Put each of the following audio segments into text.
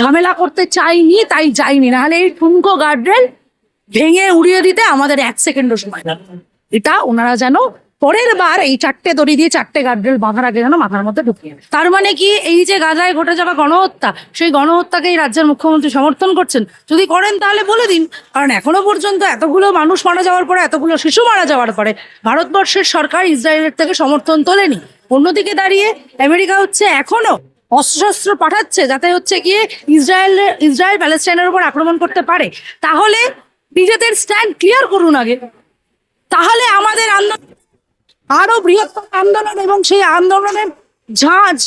ঝামেলা করতে চাইনি, তাই যাইনি। নাহলে এই ঠুনকো গার্ডরেল ভেঙে উড়িয়ে দিতে আমাদের এক সেকেন্ডও সময় লাগবে। এটা ওনারা যেন পরের বার এই চারটে দড়ি দিয়ে চারটে গার্ডরেল বাঁধার আগে যেন মাথার মধ্যে ঢুকিয়ে। তার মানে কি, এই যে গাজায় ঘটে যাওয়া গণহত্যা, সেই গণহত্যাকে এই রাজ্যের মুখ্যমন্ত্রী সমর্থন করছেন। যদি করেন তাহলে বলে দিন। কারণ এখনও পর্যন্ত এতগুলো মানুষ মারা যাওয়ার পরে, এতগুলো শিশু মারা যাওয়ার পরে, ভারতবর্ষের সরকার ইসরায়েলের থেকে সমর্থন তোলেনি। অন্যদিকে দাঁড়িয়ে আমেরিকা হচ্ছে এখনও অস্ত্রশস্ত্র পাঠাচ্ছে যাতে হচ্ছে গিয়ে ইসরায়েল ইসরায়েল প্যালেস্টাইনের উপর আক্রমণ করতে পারে। তাহলে নিজেদের স্ট্যান্ড ক্লিয়ার করুন আগে। তাহলে আমাদের আন্দোলন আরও বৃহত্তর আন্দোলন এবং সেই আন্দোলনের ঝাঁজ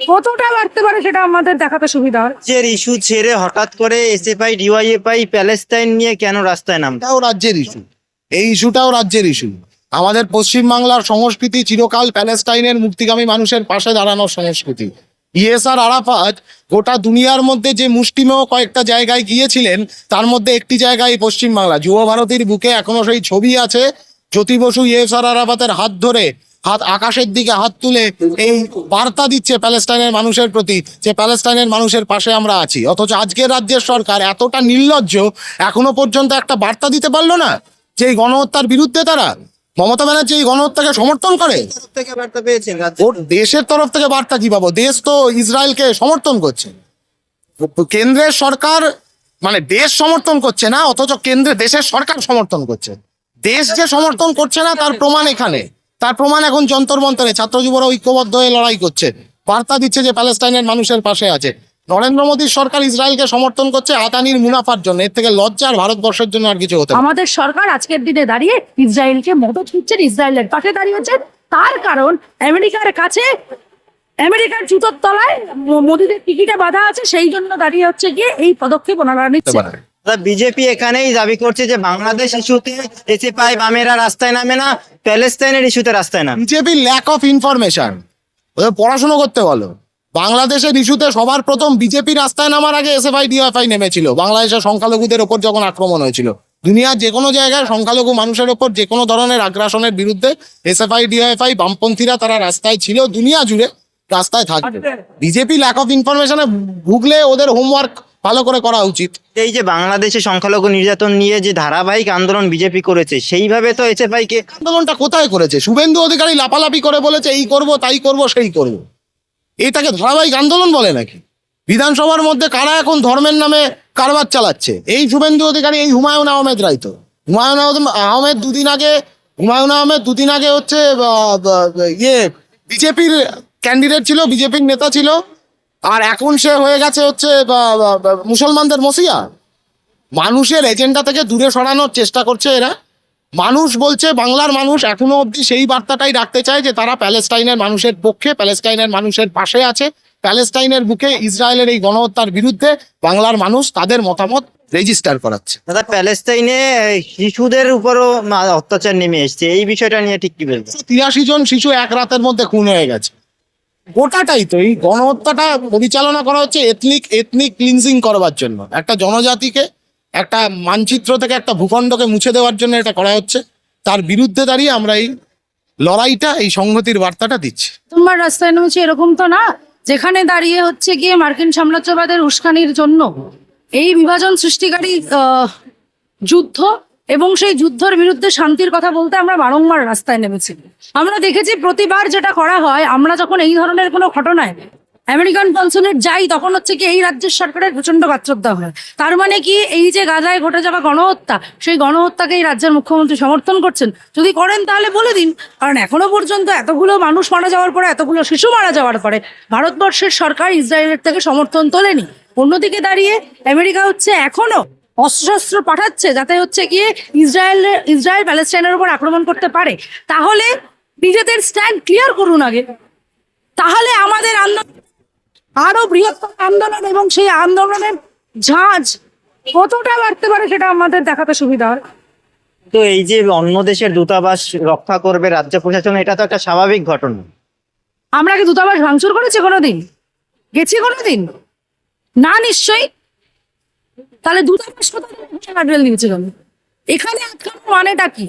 কতটা বাড়তে পারে সেটা আমাদের দেখাতে সুবিধা হয়। রাজ্যের ইস্যু ছেড়ে হঠাৎ করে এসএফআই ডিওয়াইএফআই প্যালেস্তাইন নিয়ে কেন রাস্তায় নাম তাও রাজ্যের ইস্যু। এই ইস্যুটাও রাজ্যের ইস্যু। আমাদের পশ্চিমবাংলার সংস্কৃতি চিরকাল প্যালেস্টাইনের মুক্তিগামী মানুষের পাশে দাঁড়ানোর সংস্কৃতি। ইএসআর আরাফাত গোটা দুনিয়ার মধ্যে যে মুষ্টিমেয় কয়েকটা জায়গায় গিয়েছিলেন, তার মধ্যে একটি জায়গায় পশ্চিমবাংলা। যুব ভারতীর বুকে এখনও সেই ছবি আছে, জ্যোতি বসু ইএসআর আরাফাতের হাত ধরে, হাত আকাশের দিকে হাত তুলে এই বার্তা দিচ্ছে প্যালেস্টাইনের মানুষের প্রতি যে প্যালেস্টাইনের মানুষের পাশে আমরা আছি। অথচ আজকের রাজ্যের সরকার এতটা নির্লজ্জ, এখনও পর্যন্ত একটা বার্তা দিতে পারল না যে গণহত্যার বিরুদ্ধে তারা মমতা ব্যানার্জি এই গণহত্যাকে সমর্থন করে? দেশের তরফ থেকে বার্তা কি পাবো? দেশ তো ইসরায়েলকে সমর্থন করছে। কেন্দ্রের সরকার মানে দেশ সমর্থন করছে না, অথচ কেন্দ্রে দেশের সরকার সমর্থন করছে। দেশ যে সমর্থন করছে না, তার প্রমাণ এখানে। তার প্রমাণ এখন যন্তর মন্তরে। ছাত্র যুবরা ঐক্যবদ্ধ হয়ে লড়াই করছে। বার্তা দিচ্ছে যে প্যালেস্টাইনের মানুষের পাশে আছে। নরেন্দ্র মোদীর সরকার ইসরায়েলকে সমর্থন করছে আদানির মুনাফার জন্য। এর থেকে লজ্জা আর ভারতবর্ষের জন্য আর কিছু হতে আমাদের সরকার আজকের দিনে দাঁড়িয়ে ইসরায়েলকে মদত দিচ্ছেন ইসরায়েলের পাশে দাঁড়িয়েছেন তার কারণ আমেরিকার কাছে আমেরিকার জুতোর তলায় মোদীদের টিকিটে বাধা আছে সেই জন্য দাঁড়িয়ে হচ্ছে গিয়ে এই পদক্ষেপ ওনারা নিচ্ছে। বিজেপি এখানেই দাবি করছে যে বাংলাদেশ ইস্যুতে এসএফআই বামেরা রাস্তায় নামে না প্যালেস্তাইনের ইস্যুতে রাস্তায় নামে। বিজেপির ল্যাক অফ ইনফরমেশন ওদের পড়াশোনা করতে বলো। বাংলাদেশের ইস্যুতে সবার প্রথম বিজেপি রাস্তায় নামার আগে এসএফআই ডিএফআই নেমেছিল। বাংলাদেশের সংখ্যালঘুদের ওপর যখন আক্রমণ হয়েছিল। দুনিয়ার যে কোনো জায়গায় সংখ্যালঘু মানুষের ওপর যে কোনো ধরনের আগ্রাসনের বিরুদ্ধে এসএফআই ডিএফআই বামপন্থীরা তারা রাস্তায় ছিল। দুনিয়া জুড়ে রাস্তায় থাকবে। বিজেপি ল্যাক অফ ইনফরমেশনে ভুগলে ওদের হোমওয়ার্ক ভালো করে করা উচিত। এই যে বাংলাদেশে সংখ্যালঘু নির্যাতন নিয়ে যে ধারাবাহিক আন্দোলন বিজেপি করেছে সেইভাবে তো এসএফআই কে আন্দোলনটা কোথায় করেছে? শুভেন্দু অধিকারী লাপালাপি করে বলেছে এই করব তাই করব সেই করব। এটাকে ধারাবাহিক আন্দোলন বলে নাকি? বিধানসভার মধ্যে কারা এখন ধর্মের নামে কারবার চালাচ্ছে? এই শুভেন্দু অধিকারী, এই হুমায়ুন আহমেদ রাই তো। হুমায়ুন আহমেদ- দুদিন আগে, হুমায়ুন আহমেদ দুদিন আগে হচ্ছে ইয়ে বিজেপির ক্যান্ডিডেট ছিল, বিজেপির নেতা ছিল। আর এখন সে হয়ে গেছে হচ্ছে মুসলমানদের মসিয়া। মানুষের এজেন্ডা থেকে দূরে সরানোর চেষ্টা করছে এরা। মানুষ বলছে বাংলার মানুষ এখনও অবধি সেই বার্তাটাই রাখতে চায় যে তারা প্যালেস্টাইনের মানুষের পক্ষে প্যালেস্টাইনের মানুষের পাশে আছে। প্যালেস্টাইনের বুকে ইসরায়েলের এই গণহত্যার বিরুদ্ধে বাংলার মানুষ তাদের মতামত রেজিস্টার করাচ্ছে। দাদা প্যালেস্টাইনে শিশুদের উপরও অত্যাচার নেমে এসছে। এই বিষয়টা নিয়ে ঠিক কি বলবেন? তিরাশি জন শিশু এক রাতের মধ্যে খুন হয়ে গেছে। গোটাটাই তো এই গণহত্যাটা পরিচালনা করা হচ্ছে এথনিক এথনিক ক্লিনজিং করবার জন্য। একটা জনজাতিকে একটা মানচিত্র থেকে একটা ভূখণ্ডকে মুছে দেওয়ার জন্য এটা করা হচ্ছে। তার বিরুদ্ধে দাঁড়িয়ে আমরা এই লড়াইটা, এই সংহতির বার্তাটা দিচ্ছি। তোমার রাস্তায় নেমেছে এরকম তো না? যেখানে দাঁড়িয়ে হচ্ছে গিয়ে মার্কিন সাম্রাজ্যবাদের উস্কানির জন্য। এই বিভাজন সৃষ্টিকারী যুদ্ধ এবং সেই যুদ্ধের বিরুদ্ধে শান্তির কথা বলতে আমরা বারংবার রাস্তায় নেমেছি। আমরা দেখেছি প্রতিবার যেটা করা হয়, আমরা যখন এই ধরনের কোনো ঘটনায় আমেরিকান কনসুলেট যাই, তখন হচ্ছে কি এই রাজ্যের সরকারের প্রচণ্ড গাত্রদ্দা হয়। তার মানে কি এই যে গাজায় ঘটে যাওয়া গণহত্যা, সেই গণহত্যাকে এই রাজ্যের মুখ্যমন্ত্রী সমর্থন করছেন। যদি করেন তাহলে বলে দিন, কারণ এখনও পর্যন্ত এতগুলো মানুষ মারা যাওয়ার পরে, এতগুলো শিশু মারা যাওয়ার পরে, ভারতবর্ষের সরকার ইসরায়েলের থেকে সমর্থন তোলেনি। অন্যদিকে দাঁড়িয়ে আমেরিকা হচ্ছে এখনও অস্ত্রশস্ত্র পাঠাচ্ছে, যাতে হচ্ছে গিয়ে ইসরায়েল ইসরায়েল প্যালেস্টাইনের উপর আক্রমণ করতে পারে। তাহলে নিজেদের স্ট্যান্ড ক্লিয়ার করুন আগে। তাহলে আমাদের আন্দোলন আরও বৃহত্তর আন্দোলন এবং সেই আন্দোলনের ঝাঁজ কতটা বাড়তে পারে সেটা আমাদের দেখাতে সুবিধা হয়। তো এই যে অন্য দেশের দূতাবাস রক্ষা করবে রাজ্য প্রশাসন এটা তো একটা স্বাভাবিক ঘটনা। আমরা কি দূতাবাস ভাঙচুর করেছি কোনোদিন? গেছি কোনোদিন? না নিশ্চয়ই? তাহলে দূতাবাস কোথায় এখানে আটকানোর মানেটা কি?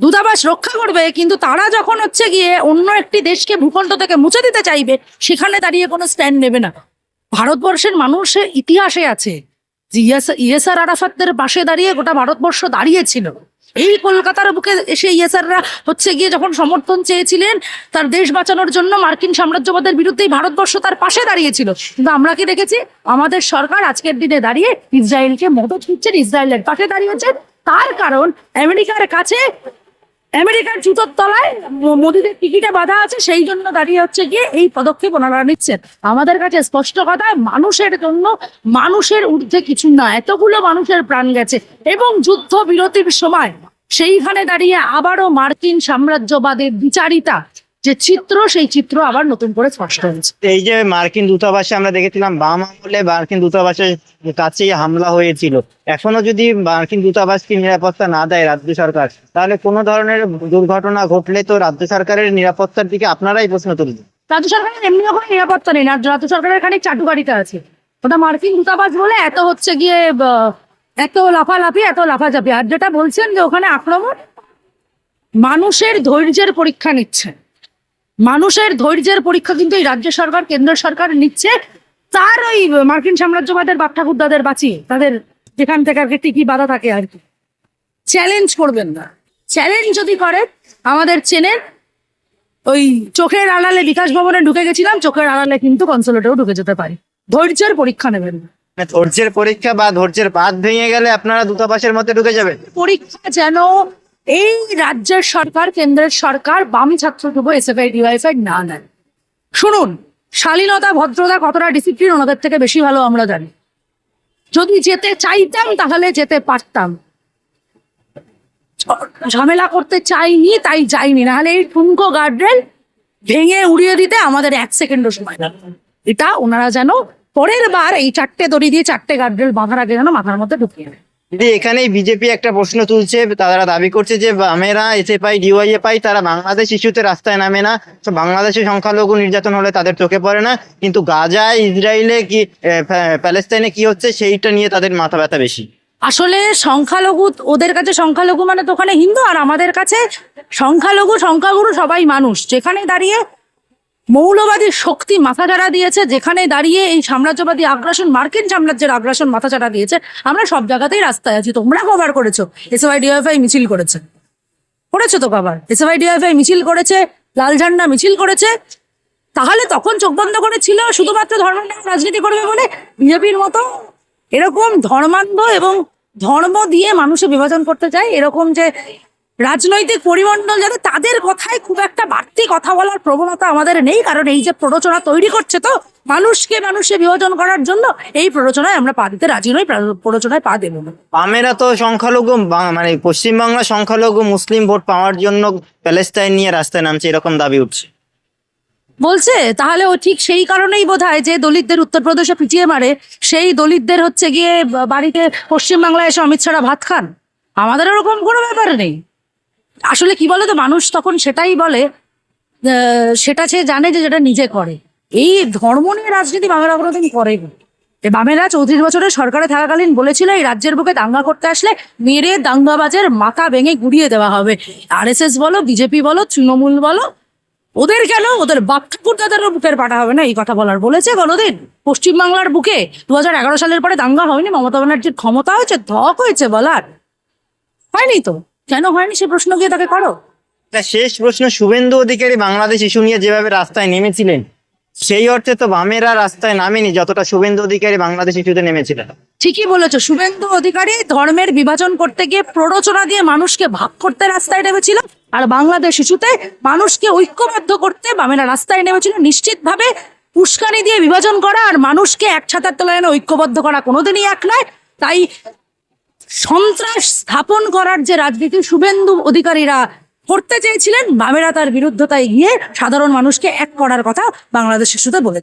দূতাবাস রক্ষা করবে, কিন্তু তারা যখন হচ্ছে গিয়ে অন্য একটি দেশকে ভূখণ্ড থেকে মুছে দিতে চাইবে, সেখানে দাঁড়িয়ে কোনো স্ট্যান্ড নেবে না। ভারতবর্ষের মানুষের ইতিহাসে আছে যে ইয়েস- ইয়েসার আরাফাতদের পাশে দাঁড়িয়ে গোটা ভারতবর্ষ দাঁড়িয়েছিল। এই কলকাতার বুকে এসে ইয়েসাররা হচ্ছে গিয়ে যখন সমর্থন চেয়েছিলেন, তার দেশ বাঁচানোর জন্য মার্কিন সাম্রাজ্যবাদের বিরুদ্ধেই ভারতবর্ষ তার পাশে দাঁড়িয়েছিল। কিন্তু আমরা কি দেখেছি? আমাদের সরকার আজকের দিনে দাঁড়িয়ে ইসরায়েলকে মদত দিচ্ছেন, ইসরায়েলের পাশে দাঁড়িয়েছেন তার কারণ আমেরিকার কাছে আমেরিকার জুতোর তলায় মোদীদের টিকিটে বাধা আছে, সেই জন্য দাঁড়িয়ে হচ্ছে গিয়ে এই পদক্ষেপ ওনারা নিচ্ছেন। আমাদের কাছে স্পষ্ট কথা, মানুষের জন্য মানুষের ঊর্ধ্বে কিছু না, এতগুলো মানুষের প্রাণ গেছে। এবং যুদ্ধ বিরতির সময় সেইখানে দাঁড়িয়ে আবারও মার্কিন সাম্রাজ্যবাদের বিচারিতা যে চিত্র সেই চিত্র আবার নতুন করে স্পষ্ট হয়েছে। এই যে মার্কিন দূতাবাসে আমরা দেখেছিলাম বাম আমলে মার্কিন দূতাবাসের কাছেই হামলা হয়েছিল। এখনও যদি মার্কিন দূতাবাসকে নিরাপত্তা না দেয় রাজ্য সরকার তাহলে কোনো ধরনের দুর্ঘটনা ঘটলে তো রাজ্য সরকারের নিরাপত্তার দিকে আপনারাই প্রশ্ন তুলবেন রাজ্য সরকারের এমনি কোনো নিরাপত্তা নেই রাজ্য রাজ্য সরকারের খানিক চাটুকারিতা আছে। ওটা মার্কিন দূতাবাস বলে এত হচ্ছে গিয়ে এত লাফালাফি এত লাফাঝাপি। আর যেটা বলছেন যে ওখানে আক্রমণ মানুষের ধৈর্যের পরীক্ষা নিচ্ছে। মানুষের ধৈর্যের পরীক্ষা কিন্তু এই রাজ্য সরকার কেন্দ্র সরকার নিচ্ছে। তার ওই মার্কিন সাম্রাজ্যবাদের বাপ ঠাকুরদাদের বাঁচিয়ে তাদের যেখান থেকে আর কি টিকি বাধা থাকে আর কি। চ্যালেঞ্জ করবেন না। চ্যালেঞ্জ যদি করে আমাদের চেনের ওই চোখের আড়ালে বিকাশ ভবনে ঢুকে গেছিলাম চোখের আড়ালে কিন্তু কনসোলেটেও ঢুকে যেতে পারি। ধৈর্যের পরীক্ষা নেবেন না। মানে ধৈর্যের পরীক্ষা বা ধৈর্যের বাঁধ ভেঙে গেলে আপনারা দূতাবাসের মধ্যে ঢুকে যাবেন? পরীক্ষা যেন এই রাজ্যের সরকার, কেন্দ্রের সরকার বাম ছাত্র যুব এসএফআই, ডিওয়াইফআই না নেয়। শুনুন, শালীনতা, ভদ্রতা কতটা ডিসিপ্লিন ওনাদের থেকে বেশি ভালো আমরা জানি। যদি যেতে চাইতাম, তাহলে যেতে পারতাম। ঝামেলা করতে চাইনি, তাই যাইনি। নাহলে এই ঠুনকো গার্ডরেল ভেঙে উড়িয়ে দিতে আমাদের এক সেকেন্ডও সময় লাগবে এটা ওনারা যেন পরের বার এই চারটে দড়ি দিয়ে চারটে গার্ডরেল বাঁধার আগে যেন মাথার মধ্যে ঢুকিয়ে নেয়। দিদি এখানেই বিজেপি একটা প্রশ্ন তুলছে, তারা দাবি করছে যে বামেরা এসএফআই, ডিওয়াইএফআই, তারা বাংলাদেশ ইস্যুতে রাস্তায় নামে না। তো বাংলাদেশে সংখ্যালঘু নির্যাতন হলে তাদের চোখে পড়ে না। কিন্তু গাজায় ইসরায়েলে কি প্যালেস্তাইনে কি হচ্ছে, সেইটা নিয়ে তাদের মাথা ব্যথা বেশি। আসলে সংখ্যালঘু, ওদের কাছে সংখ্যালঘু মানে তো ওখানে হিন্দু, আর আমাদের কাছে সংখ্যালঘু, সংখ্যাগুরু সবাই মানুষ। যেখানে দাঁড়িয়ে মৌলবাদী শক্তি মাথাচাড়া দিয়েছে, যেখানে দাঁড়িয়ে এই সাম্রাজ্যবাদী আগ্রাসন, মার্কিন সাম্রাজ্যের আগ্রাসন মাথাচাড়া দিয়েছে। আমরা সব জায়গাতেই রাস্তায় আছি, তোমরা কভার করেছ। এসওয়াই ডিএফআই মিছিল করেছে। করেছ তো কভার এসওয়াই ডিএফআই মিছিল করেছে, লাল ঝান্ডা মিছিল করেছে। তাহলে তখন চোখ বন্ধ করে ছিল শুধুমাত্র ধর্ম নিয়ে রাজনীতি করবে বলে বিজেপির মতো? এরকম ধর্মান্ধ এবং ধর্ম দিয়ে মানুষে বিভাজন করতে চায়, এরকম যে রাজনৈতিক পরিমণ্ডল যাতে তাদের কথায় খুব একটা বাড়তি কথা বলার প্রবণতা আমাদের নেই কারণ এই যে প্ররোচনা তৈরি করছে তো মানুষকে মানুষে বিভাজন করার জন্য এই প্ররোচনায় আমরা পা দিতে রাজি নই প্রা- প্ররোচনায় পা দেবো না। বামেরা তো সংখ্যালঘু মানে পশ্চিমবাংলা সংখ্যালঘু মুসলিম ভোট পাওয়ার জন্য প্যালেস্তাইন নিয়ে রাস্তায় নামছে এরকম দাবি উঠছে। বলছে তাহলে ও ঠিক সেই কারণেই বোধ হয় যে দলিতদের উত্তরপ্রদেশে পিটিয়ে মারে সেই দলিতদের হচ্ছে গিয়ে বাড়িতে পশ্চিমবাংলায় এসে অমিত শাহরা ভাত খান। আমাদের ওরকম কোনো ব্যাপার নেই। আসলে কি বলে তো মানুষ তখন সেটাই বলে সেটা সে জানে যে যেটা নিজে করে। এই ধর্ম নিয়ে রাজনীতি বামেরা কোনোদিন করেনি। এ বামেরা চৌত্রিশ বছরের সরকারে থাকাকালীন বলেছিল, এই রাজ্যের বুকে দাঙ্গা করতে আসলে মেরে দাঙ্গাবাজের মাথা ভেঙে গুড়িয়ে দেওয়া হবে। আর এস এস বলো, বিজেপি বলো, তৃণমূল বলো, ওদের কেন? ওদের বাপ ঠাকুর দাদারও বুকের পাঠা হবে না? এই কথা বলার। বলেছে কোনোদিন? পশ্চিমবাংলার বুকে দু হাজার এগারো সালের পরে দাঙ্গা হয়নি? মমতা ব্যানার্জির ক্ষমতা হয়েছে, ধক হয়েছে বলার। হয়নি তো। কেন হয়নি সে প্রশ্ন গিয়ে তাকে করো? শেষ প্রশ্ন শুভেন্দু অধিকারী বাংলাদেশ ইস্যু নিয়ে যেভাবে রাস্তায় নেমেছিলেন সেই অর্থে তো বামেরা রাস্তায় নামেনি যতটা শুভেন্দু অধিকারী বাংলাদেশ ইস্যুতে নেমেছিলেন। ঠিকই বলেছ শুভেন্দু অধিকারী ধর্মের বিভাজন করতে গিয়ে প্ররোচনা দিয়ে মানুষকে ভাগ করতে রাস্তায় নেমেছিল আর বাংলাদেশ ইস্যুতে মানুষকে ঐক্যবদ্ধ করতে বামেরা রাস্তায় নেমেছিল। নিশ্চিতভাবে উস্কানি দিয়ে বিভাজন করা আর মানুষকে এক ছাতার তলায় ঐক্যবদ্ধ করা কোনোদিনই এক নয় তাই সন্ত্রাস স্থাপন করার যে রাজনীতি শুভেন্দু অধিকারীরা করতে চেয়েছিলেন, বামেরা তার বিরুদ্ধতায় গিয়ে সাধারণ মানুষকে এক করার কথা বাংলাদেশের সাথে বলে